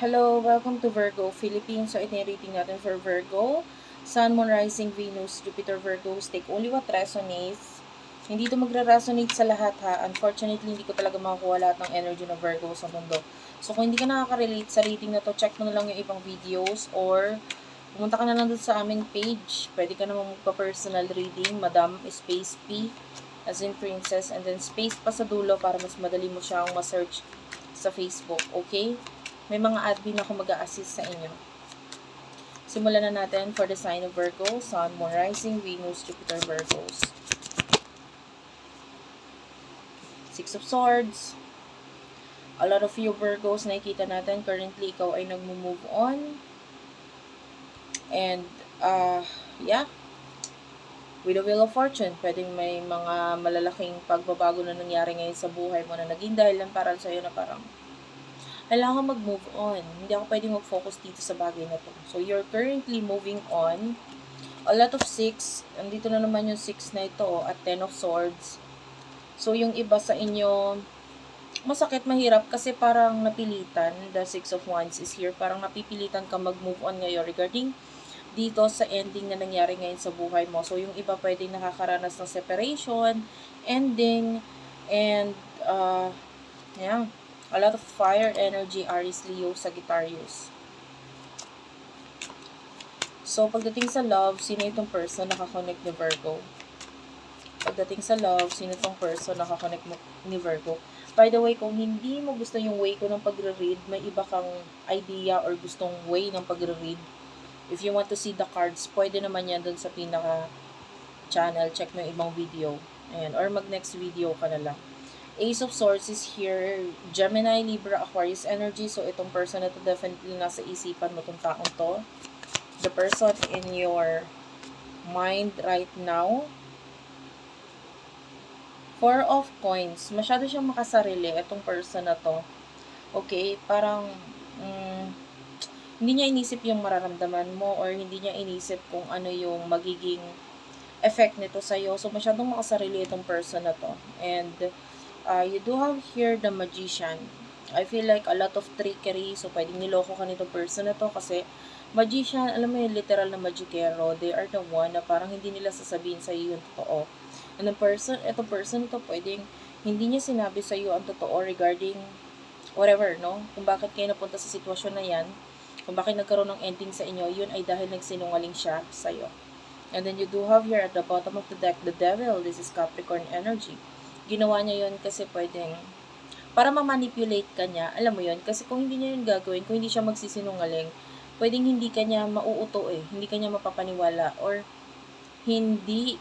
Hello, welcome to Virgo Philippines. So, ito yung rating natin for Virgo. Sun, Moon, Rising, Venus, Jupiter, Virgos. Take only what resonates. Hindi ito magre-resonate sa lahat ha. Unfortunately, hindi ko talaga makakuha lahat ng energy ng Virgo sa mundo. So, kung hindi ka nakaka-relate sa rating na to, check mo na lang yung ibang videos or pumunta ka na lang dun sa aming page. Pwede ka naman magpa-personal reading, Madam Space P as in princess and then space pa sa dulo para mas madali mo siyang ma-search sa Facebook, okay? May mga admin ako mag assist sa inyo. Simulan na natin for the sign of Virgo, Sun, Moon, Rising, Venus, Jupiter, Virgos. Six of Swords. A lot of you Virgos, nakikita natin, currently ikaw ay nagmo-move on. And, uh, yeah, with the Wheel of Fortune, pwedeng may mga malalaking pagbabago na nangyari ngayon sa buhay mo na naging dahilan para sa'yo na parang kailangan mag-move on. Hindi ako pwedeng mag-focus dito sa bagay na to. So, you're currently moving on. A lot of six. Andito na naman yung six na ito at ten of swords. So, yung iba sa inyo, masakit, mahirap kasi parang napilitan. The six of wands is here. Parang napipilitan ka mag-move on ngayon regarding dito sa ending na nangyari ngayon sa buhay mo. So, yung iba pwedeng nakakaranas ng separation, ending, and, uh, yeah, A lot of fire energy, Aries, Leo, Sagittarius. So, pagdating sa love, sino itong person nakakonect ni Virgo? Pagdating sa love, sino itong person nakakonect ni Virgo? By the way, kung hindi mo gusto yung way ko ng pagre-read, may iba kang idea or gustong way ng pagre-read, if you want to see the cards, pwede naman yan dun sa pinaka channel. Check mo yung ibang video. Ayan. Or mag next video ka na lang. Ace of Swords is here. Gemini, Libra, Aquarius energy. So, itong person na to definitely nasa isipan mo itong taong to. The person in your mind right now. Four of Coins. Masyado siyang makasarili itong person na to. Okay? Parang, mm, hindi niya inisip yung mararamdaman mo or hindi niya inisip kung ano yung magiging effect nito sa'yo. So, masyadong makasarili itong person na to. And, uh, you do have here the magician. I feel like a lot of trickery. So, pwedeng niloko ka nito person na to kasi magician, alam mo yung literal na magikero, they are the one na parang hindi nila sasabihin sa iyo yung totoo. And the person, ito person to pwedeng hindi niya sinabi sa iyo ang totoo regarding whatever, no? Kung bakit kayo napunta sa sitwasyon na yan, kung bakit nagkaroon ng ending sa inyo, yun ay dahil nagsinungaling siya sa iyo. And then you do have here at the bottom of the deck, the devil. This is Capricorn energy ginawa niya yon kasi pwedeng para ma-manipulate ka niya, alam mo yon kasi kung hindi niya yun gagawin, kung hindi siya magsisinungaling, pwedeng hindi ka niya mauuto eh, hindi ka niya mapapaniwala, or hindi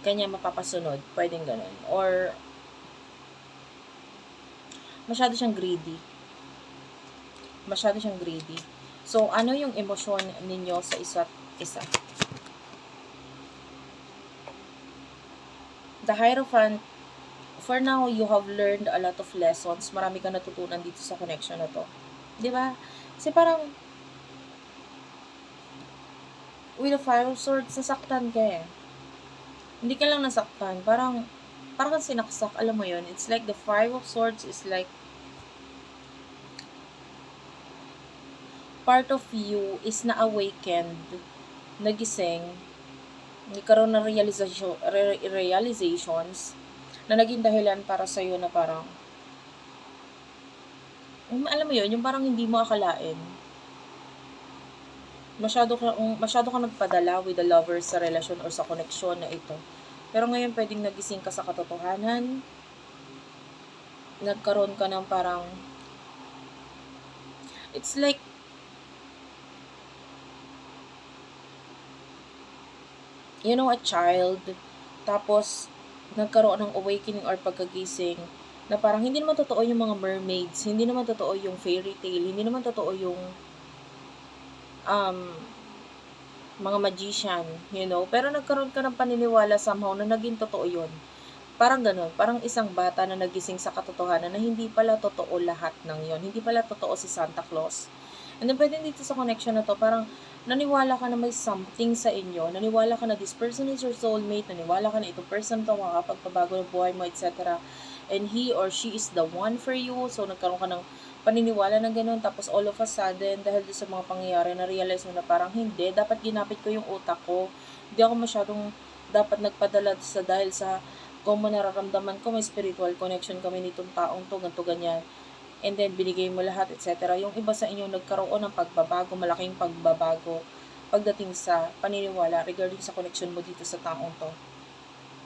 kanya mapapasunod, pwedeng ganun, or masyado siyang greedy. Masyado siyang greedy. So, ano yung emosyon ninyo sa isa't isa? The Hierophant for now, you have learned a lot of lessons. Marami ka natutunan dito sa connection na to. ba? Diba? Kasi parang, with the five of swords, nasaktan ka eh. Hindi ka lang nasaktan. Parang, parang sinaksak, alam mo yon It's like the five of swords is like, part of you is na-awakened, nagising, nagkaroon ng realization, re- realizations, na naging dahilan para sa iyo na parang um, alam mo yun, yung parang hindi mo akalain. Masyado ka, um, masyado ka nagpadala with the lover sa relasyon or sa koneksyon na ito. Pero ngayon pwedeng nagising ka sa katotohanan. Nagkaroon ka ng parang it's like you know a child tapos nagkaroon ng awakening or pagkagising na parang hindi naman totoo yung mga mermaids, hindi naman totoo yung fairy tale, hindi naman totoo yung um, mga magician, you know. Pero nagkaroon ka ng paniniwala somehow na naging totoo yun. Parang ganun, parang isang bata na nagising sa katotohanan na hindi pala totoo lahat ng yon Hindi pala totoo si Santa Claus. And then pwede dito sa connection na to, parang naniwala ka na may something sa inyo, naniwala ka na this person is your soulmate, naniwala ka na itong person to makakapagpabago ng buhay mo, etc. and he or she is the one for you. So, nagkaroon ka ng paniniwala na ganun. Tapos, all of a sudden, dahil sa mga pangyayari, na-realize mo na parang hindi. Dapat ginapit ko yung utak ko. Hindi ako masyadong dapat nagpadala sa dahil sa kung nararamdaman ko, may spiritual connection kami nitong taong to, ganito, ganyan. And then, binigay mo lahat, etc. Yung iba sa inyo, nagkaroon ng pagbabago, malaking pagbabago pagdating sa paniniwala regarding sa connection mo dito sa taong to.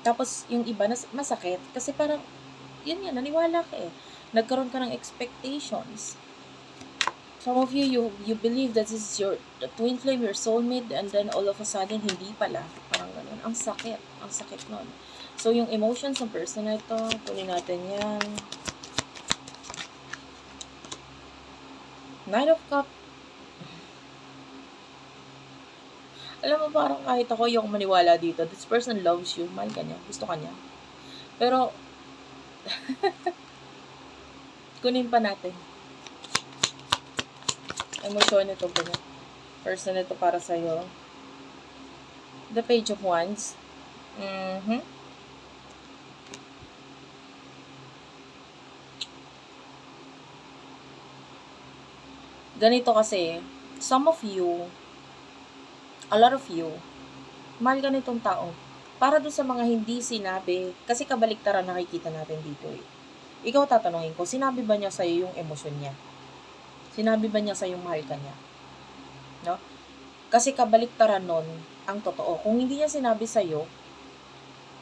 Tapos, yung iba, nas- masakit. Kasi parang, yun yan, naniwala ka eh. Nagkaroon ka ng expectations. Some of you, you, you believe that this is your twin flame, your soulmate, and then all of a sudden, hindi pala. Parang ganun. Ang sakit. Ang sakit nun. So, yung emotions ng person na ito, kunin natin yan. Nine of Cup. Alam mo, parang kahit ako yung maniwala dito, this person loves you, mahal ka niya, gusto ka niya. Pero, kunin pa natin. Emosyon nito ba niya? Person nito para sa'yo. The Page of Wands. Mhm. Ganito kasi, some of you, a lot of you, mahal ka nitong tao. Para doon sa mga hindi sinabi, kasi kabaliktaran nakikita natin dito eh. Ikaw tatanungin ko, sinabi ba niya sa'yo yung emosyon niya? Sinabi ba niya sa'yo mahal ka niya? No? Kasi kabaliktaran nun, ang totoo. Kung hindi niya sinabi sa'yo,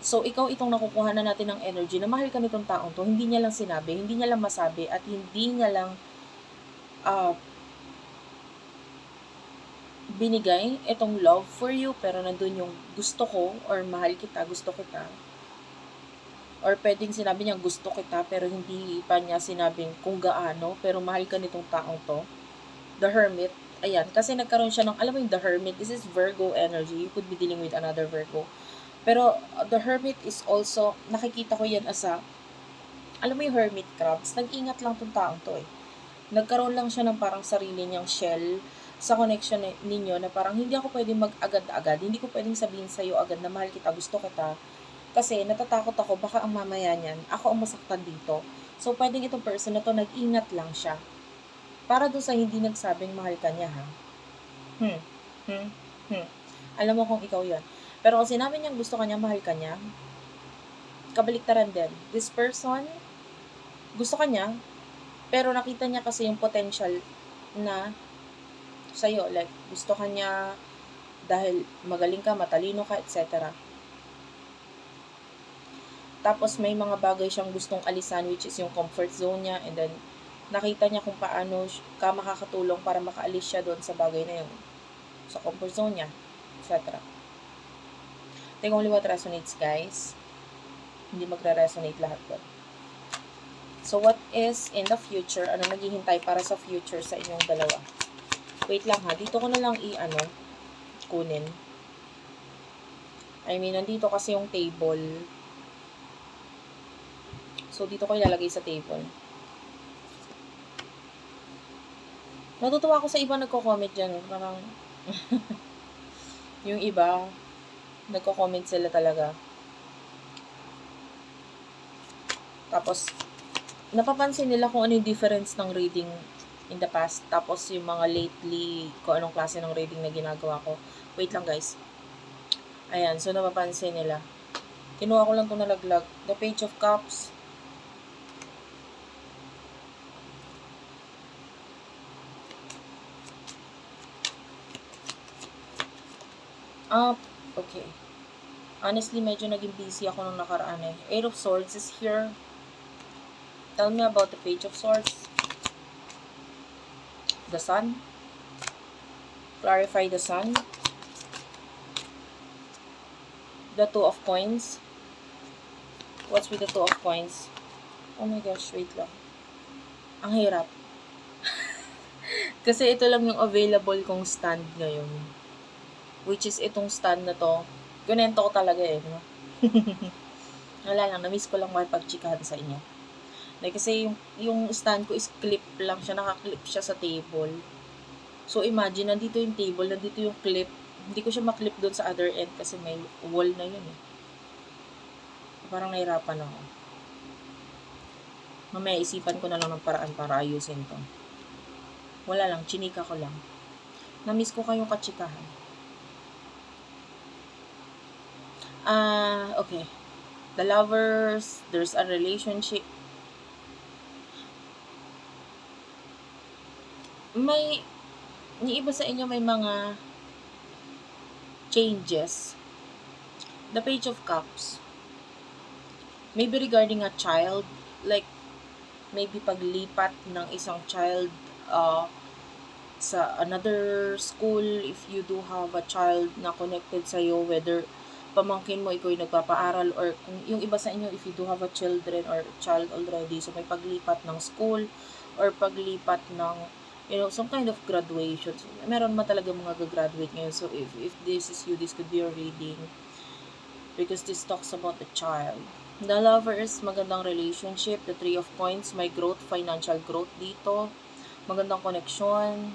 so ikaw itong nakukuha na natin ng energy na mahal ka nitong taong to, hindi niya lang sinabi, hindi niya lang masabi, at hindi niya lang ah, binigay itong love for you, pero nandun yung gusto ko, or mahal kita, gusto kita. Or pwedeng sinabi niya gusto kita, pero hindi pa niya sinabing kung gaano, pero mahal ka nitong taong to. The Hermit, ayan, kasi nagkaroon siya ng, alam mo yung The Hermit, this is Virgo energy, you could be dealing with another Virgo. Pero uh, The Hermit is also, nakikita ko yan as a, alam mo yung Hermit crabs, nag-ingat lang tong taong to eh. Nagkaroon lang siya ng parang sarili niyang shell, sa connection ni- ninyo na parang hindi ako pwedeng mag-agad-agad. Hindi ko pwedeng sabihin sa'yo agad na mahal kita, gusto kita. Kasi natatakot ako, baka ang mamaya niyan, ako ang masaktan dito. So, pwedeng itong person na to, nag-ingat lang siya. Para doon sa hindi nagsabing mahal ka niya, ha? Hmm. Hmm. Hmm. Alam mo kung ikaw yon Pero kung sinabi niyang gusto ka niya, mahal ka niya, kabaliktaran din. This person, gusto ka niya, pero nakita niya kasi yung potential na sa'yo. Like, gusto ka niya dahil magaling ka, matalino ka, etc. Tapos, may mga bagay siyang gustong alisan, which is yung comfort zone niya. And then, nakita niya kung paano ka makakatulong para makaalis siya doon sa bagay na yun. Sa comfort zone niya, etc. Take only what resonates, guys. Hindi magre-resonate lahat doon. So, what is in the future? Ano naghihintay para sa future sa inyong dalawa? Wait lang ha. Dito ko na lang i-ano, kunin. I mean, nandito kasi yung table. So, dito ko ilalagay sa table. Natutuwa ako sa iba nagko-comment dyan. Parang, yung iba, nagko-comment sila talaga. Tapos, napapansin nila kung ano yung difference ng reading in the past. Tapos yung mga lately, kung anong klase ng reading na ginagawa ko. Wait lang guys. Ayan, so napapansin nila. Kinuha ko lang ito nalaglag. The Page of Cups. Ah, okay. Honestly, medyo naging busy ako nung nakaraan eh. Eight of Swords is here. Tell me about the Page of Swords. The Sun. Clarify the Sun. The Two of Coins. What's with the Two of Coins? Oh my gosh, wait lang. Ang hirap. Kasi ito lang yung available kong stand ngayon. Which is itong stand na to. Ganento ko talaga eh. No? Wala lang, na-miss ko lang makipag-chikahan sa inyo. Like, kasi yung, yung stand ko is clip lang siya, nakaklip siya sa table. So, imagine, nandito yung table, nandito yung clip. Hindi ko siya maklip doon sa other end kasi may wall na yun eh. Parang nahirapan ako. Mamaya isipan ko na lang ng paraan para ayusin to. Wala lang, chinika ko lang. Namiss ko kayong katsikahan. Ah, okay. The lovers, there's a relationship. May, yung iba sa inyo may mga changes. The Page of Cups. Maybe regarding a child, like, maybe paglipat ng isang child uh, sa another school, if you do have a child na connected sa'yo, whether pamangkin mo, ikaw nagpapaaral, or kung yung iba sa inyo, if you do have a children or child already, so may paglipat ng school, or paglipat ng, you know, some kind of graduation. So, meron ma talaga mga gagraduate ngayon. So, if, if this is you, this could be your reading. Because this talks about the child. The lovers, magandang relationship. The three of coins, may growth, financial growth dito. Magandang connection.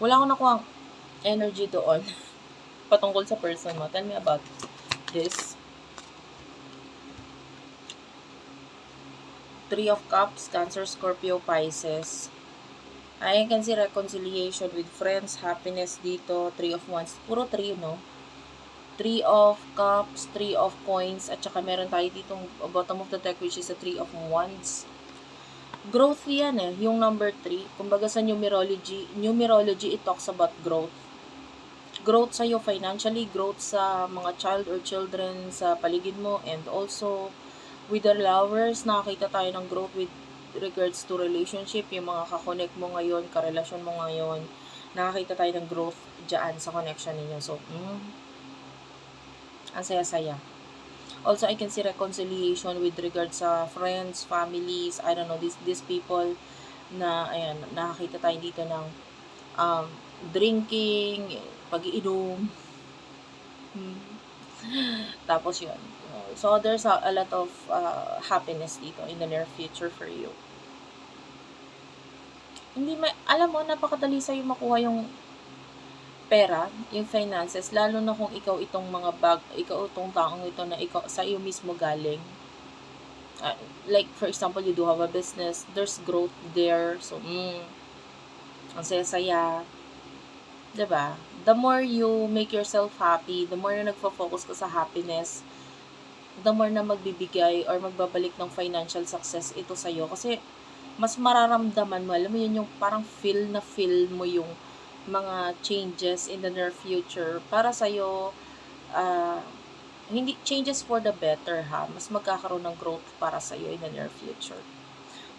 Wala akong nakuha energy doon patungkol sa person mo. Tell me about this. Three of Cups, Cancer, Scorpio, Pisces. I can see reconciliation with friends, happiness dito, Three of Wands. Puro three, no? Three of Cups, Three of Coins, at saka meron tayo ditong bottom of the deck which is a Three of Wands. Growth yan eh, yung number 3. Kumbaga sa numerology, numerology it talks about growth. Growth sa'yo financially, growth sa mga child or children sa paligid mo, and also with the lovers, nakakita tayo ng growth with regards to relationship, yung mga kakonect mo ngayon, karelasyon mo ngayon, nakakita tayo ng growth dyan sa connection ninyo. So, mm, ang saya-saya. Also, I can see reconciliation with regards sa friends, families, I don't know, these, these people na, ayan, nakakita tayo dito ng um, drinking, pag-iinom. Hmm. Tapos yun. So, there's a, a lot of uh, happiness dito in the near future for you. Hindi ma, alam mo, napakadali sa'yo makuha yung pera, yung finances, lalo na kung ikaw itong mga bag, ikaw itong taong ito na ikaw, sa iyo mismo galing. Uh, like, for example, you do have a business, there's growth there, so, mm, ang saya-saya. 'Di ba? The more you make yourself happy, the more na nagfo-focus ka sa happiness, the more na magbibigay or magbabalik ng financial success ito sa iyo kasi mas mararamdaman mo, alam mo yun yung parang feel na feel mo yung mga changes in the near future. Para sa iyo uh, hindi changes for the better ha? Mas magkakaroon ng growth para sa iyo in the near future.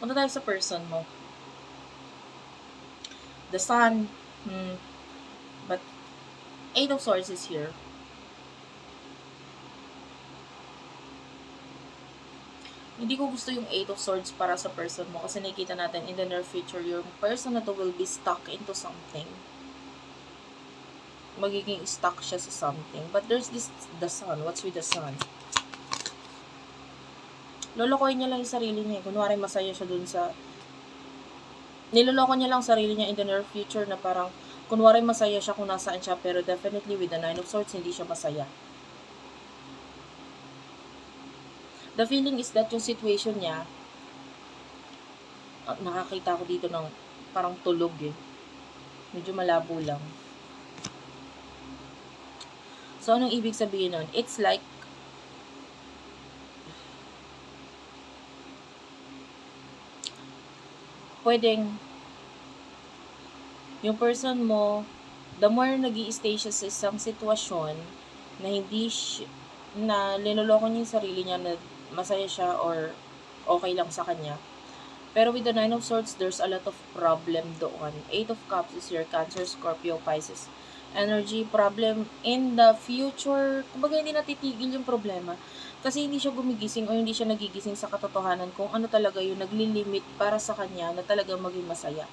Punta tayo sa person mo. The sun. Hmm, eight of swords is here hindi ko gusto yung Eight of Swords para sa person mo kasi nakikita natin in the near future, your person na to will be stuck into something magiging stuck siya sa something. But there's this, the sun. What's with the sun? Lolokohin niya lang yung sarili niya. Kunwari masaya siya dun sa... Niloloko niya lang sarili niya in the near future na parang kunwari masaya siya kung nasaan siya pero definitely with the Nine of Swords hindi siya masaya. The feeling is that yung situation niya uh, nakakita ko dito ng parang tulog eh. Medyo malabo lang. So, anong ibig sabihin nun? It's like, pwedeng, yung person mo, the more nag stay siya sa isang sitwasyon, na hindi siya, na linuloko niya yung sarili niya na masaya siya or okay lang sa kanya. Pero with the Nine of Swords, there's a lot of problem doon. Eight of Cups is your Cancer, Scorpio, Pisces energy problem in the future. Kumbaga, hindi natitigil yung problema. Kasi hindi siya gumigising o hindi siya nagigising sa katotohanan kung ano talaga yung naglilimit para sa kanya na talaga maging masaya.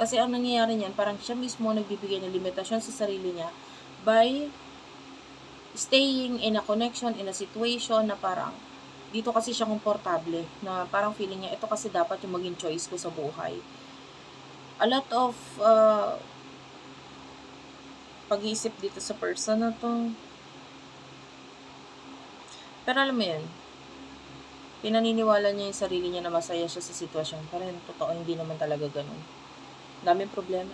Kasi ang nangyayari niyan, parang siya mismo nagbibigay ng limitasyon sa sarili niya by staying in a connection, in a situation na parang dito kasi siya komportable, na parang feeling niya, ito kasi dapat yung maging choice ko sa buhay a lot of uh, pag-iisip dito sa person na to. Pero alam mo yun, pinaniniwala niya yung sarili niya na masaya siya sa sitwasyon. Pero totoo, hindi naman talaga ganun. Daming problema.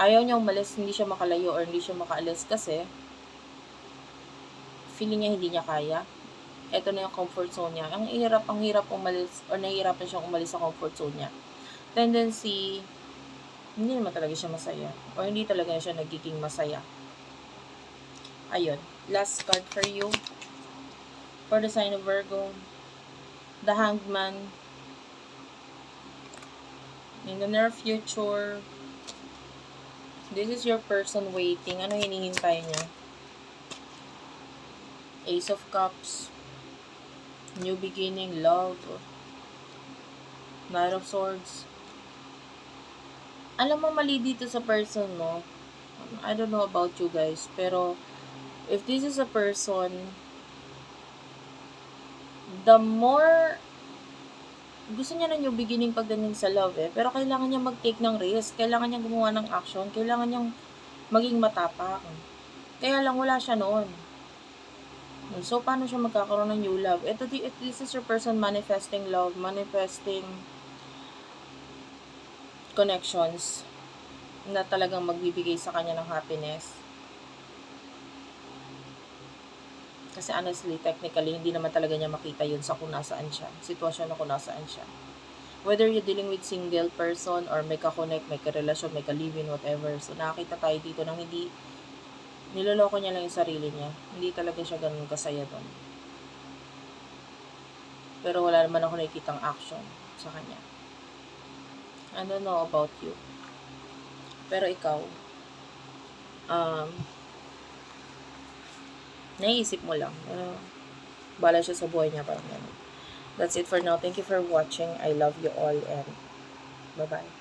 Ayaw niya umalis, hindi siya makalayo or hindi siya makaalis kasi feeling niya hindi niya kaya. Ito na yung comfort zone niya. Ang hirap, ang hirap umalis or nahihirapan siyang umalis sa comfort zone niya. Tendency, hindi naman talaga siya masaya. Or hindi talaga siya nagiging masaya. Ayun. Last card for you. For the sign of Virgo. The Hanged Man. In the near future, this is your person waiting. Ano hinihintay niya? Ace of Cups. New beginning, love. Knight of Swords. Alam mo, mali dito sa person mo. I don't know about you guys, pero if this is a person, the more gusto niya na new beginning pagdating sa love eh, pero kailangan niya mag-take ng risk, kailangan niya gumawa ng action, kailangan niyang maging matapang. Kaya lang wala siya noon. So, paano siya magkakaroon ng new love? Ito, this is your person manifesting love, manifesting connections na talagang magbibigay sa kanya ng happiness. Kasi honestly, technically, hindi naman talaga niya makita yun sa kung nasaan siya. Sitwasyon na kung nasaan siya. Whether you're dealing with single person or may kakonect, may karelasyon, may ka-live-in, whatever. So, nakakita tayo dito ng hindi, niloloko niya lang yung sarili niya. Hindi talaga siya ganun kasaya doon. Pero wala naman ako nakikitang action sa kanya. I don't know about you. Pero ikaw, um, naiisip mo lang. Pero, bala siya sa buhay niya, parang ganun. That's it for now. Thank you for watching. I love you all and bye-bye.